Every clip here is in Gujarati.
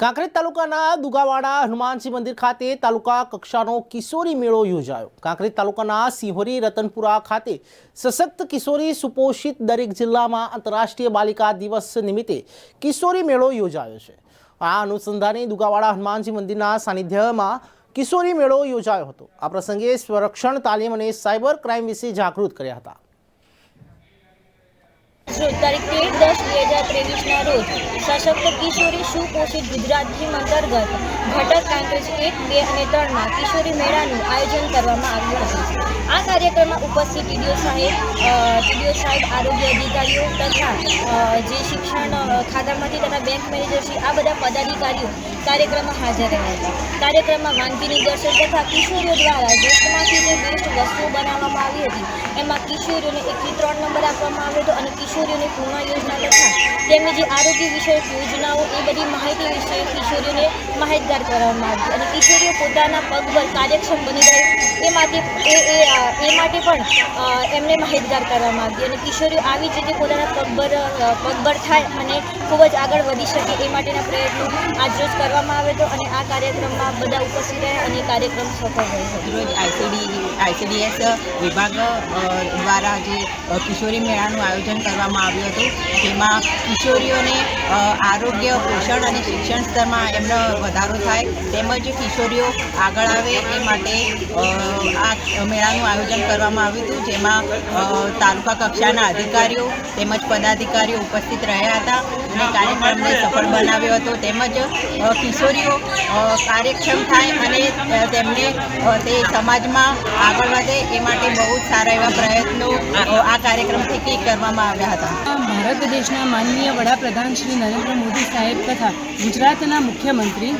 કાંકરેજ તાલુકાના દુગાવાડા હનુમાનજી મંદિર ખાતે તાલુકા કક્ષાનો કિશોરી મેળો યોજાયો. કાંકરેજ તાલુકાના સિંહોરી રતનપુરા ખાતે સશક્ત કિશોરી સુપોષિત દરેક જિલ્લામાં આંતરરાષ્ટ્રીય બાલિકા દિવસ નિમિત્તે કિશોરી મેળો યોજાયો છે. આ અનુસંધાને દુગાવાડા હનુમાનજી મંદિરના સાનિધ્યમાં કિશોરી મેળો યોજાયો હતો. આ પ્રસંગે સંરક્ષણ તાલીમ અને સાયબર ક્રાઇમ વિશે જાગૃત કર્યા હતા. રોજ તારીખ તેર દસ બે હજાર ત્રેવીસના રોજ સશક્ત કિશોરી સુપોષિત ગુજરાત થીમ અંતર્ગત ઘટક કાંકરેજ એક, બે અને ત્રણમાં કિશોરી મેળાનું આયોજન કરવામાં આવ્યું હતું. આ કાર્યક્રમમાં ઉપસ્થિત ટીડીઓ સાહેબ ટીડીઓ સાહેબ, આરોગ્ય અધિકારીઓ તથા જે શિક્ષણ ખાતામાંથી તથા બેંક મેનેજરશ્રી આ બધા પદાધિકારીઓ કાર્યક્રમમાં હાજર રહ્યા હતા. કાર્યક્રમમાં વાનગી નિદર્શન તથા કિશોરીઓ દ્વારા વેસ્ટમાંથી જે બેસ્ટ વસ્તુઓ બનાવવામાં આવી હતી, એમાં કિશોરીઓને એકથી ત્રણ નંબર આપવામાં આવે તો અને કિશોરીઓની પૂર્ણ યોજના તથા તેમની જે આરોગ્ય વિષયક યોજનાઓ એ બધી માહિતી વિશે કિશોરીઓને માહિતગાર કરવામાં આવી અને કિશોરીઓ પોતાના પગભર કાર્યક્ષમ બની રહે એ માટે એ એ માટે પણ એમને માહિતગાર કરવામાં આવી અને કિશોરીઓ આવી જ રીતે પોતાના પગભર પગભર થાય અને ખૂબ જ આગળ વધી શકે એ માટેના પ્રયત્નો આજરોજ કરવામાં આવે તો અને આ કાર્યક્રમમાં બધા ઉપસ્થિત રહે અને કાર્યક્રમ સફળ રહ્યો હતો આઈસીડી, આઈસીડીએસ વિભાગ દ્વારા જે કિશોરી કિશોરી મેળાનું આયોજન કરવામાં આવ્યું હતું. જેમાં કિશોરીઓને આરોગ્ય, પોષણ અને શિક્ષણ સ્તરમાં એમનો વધારો થાય. તેમજ કિશોરીઓ આગળ આવે એ માટે આ મેળાનું આયોજન કરવામાં આવ્યું હતું. જેમાં તાલુકા કક્ષાના અધિકારીઓ તેમજ પદાધિકારીઓ ઉપસ્થિત રહ્યા હતા અને કાર્યક્રમને સફળ બનાવ્યો હતો. તેમજ કિશોરીઓ કાર્યક્ષમ થાય અને તેમને તે સમાજમાં આગળ વધે એ માટે બહુ સારા એવા પ્રયત્નો આ કાર્યક્રમ થકી કરવામાં આવ્યા હતા. ભારત દેશના માનનીય વડાપ્રધાન શ્રી નરેન્દ્ર મોદી સાહેબ તથા ગુજરાતના મુખ્યમંત્રી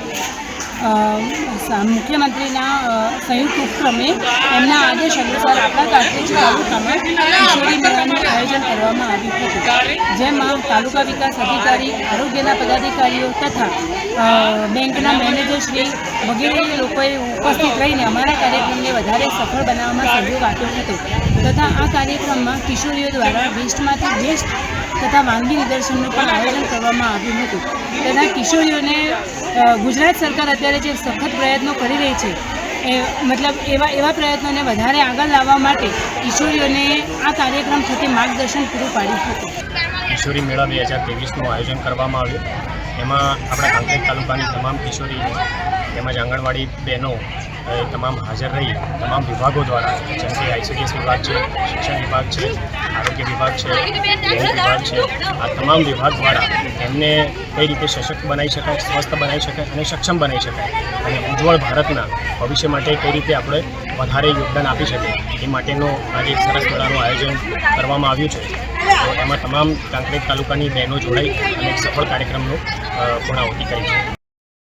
મુખ્યમંત્રીના સંયુક્ત ઉપક્રમે એમના આદેશ અનુસાર આપણા કાંકરેજ તાલુકામાં આયોજન કરવામાં આવ્યું હતું. જેમાં તાલુકા વિકાસ અધિકારી, આરોગ્યના પદાધિકારીઓ તથા બેંકના મેનેજરશ્રી વગેરે લોકોએ ઉપસ્થિત રહીને અમારા કાર્યક્રમને વધારે સફળ બનાવવામાં સહયોગ આપ્યો હતો તથા આ કાર્યક્રમમાં કિશોરીઓ દ્વારા વેસ્ટમાંથી બેસ્ટ તથા વાનગી નિદર્શનનું પણ આયોજન કરવામાં આવ્યું હતું. તથા કિશોરીઓને ગુજરાત સરકાર અત્યારે જે સખત પ્રયત્નો કરી રહી છે મતલબ એવા એવા પ્રયત્નોને વધારે આગળ લાવવા માટે કિશોરીઓને આ કાર્યક્રમ થકી માર્ગદર્શન પૂરું પાડ્યું હતું કિશોરી મેળા બે હજાર તેવીસનું આયોજન કરવામાં આવ્યું. એમાં આપણા કાંકેર તાલુકાની તમામ કિશોરી તેમજ આંગણવાડી બહેનો તમામ હાજર રહી, તમામ વિભાગો દ્વારા, જેમ કે આઈસીડીએસ વિભાગ છે, શિક્ષણ વિભાગ છે, આરોગ્ય વિભાગ છે વિભાગ છે, આ તમામ વિભાગ દ્વારા એમને કઈ રીતે સશક્ત બનાવી શકાય, સ્વસ્થ બનાવી શકાય અને સક્ષમ બનાવી શકાય અને ઉજ્જવળ ભારતના ભવિષ્ય માટે કઈ રીતે આપણે વધારે યોગદાન આપી શકીએ એ માટેનું આજે એક સરસ મેળાનું આયોજન કરવામાં આવ્યું છે. એમાં તમામ કાંકરેજ તાલુકાની બહેનો જોડાઈ અને સફળ કાર્યક્રમનું પૂર્ણાહુતિ કરી છે.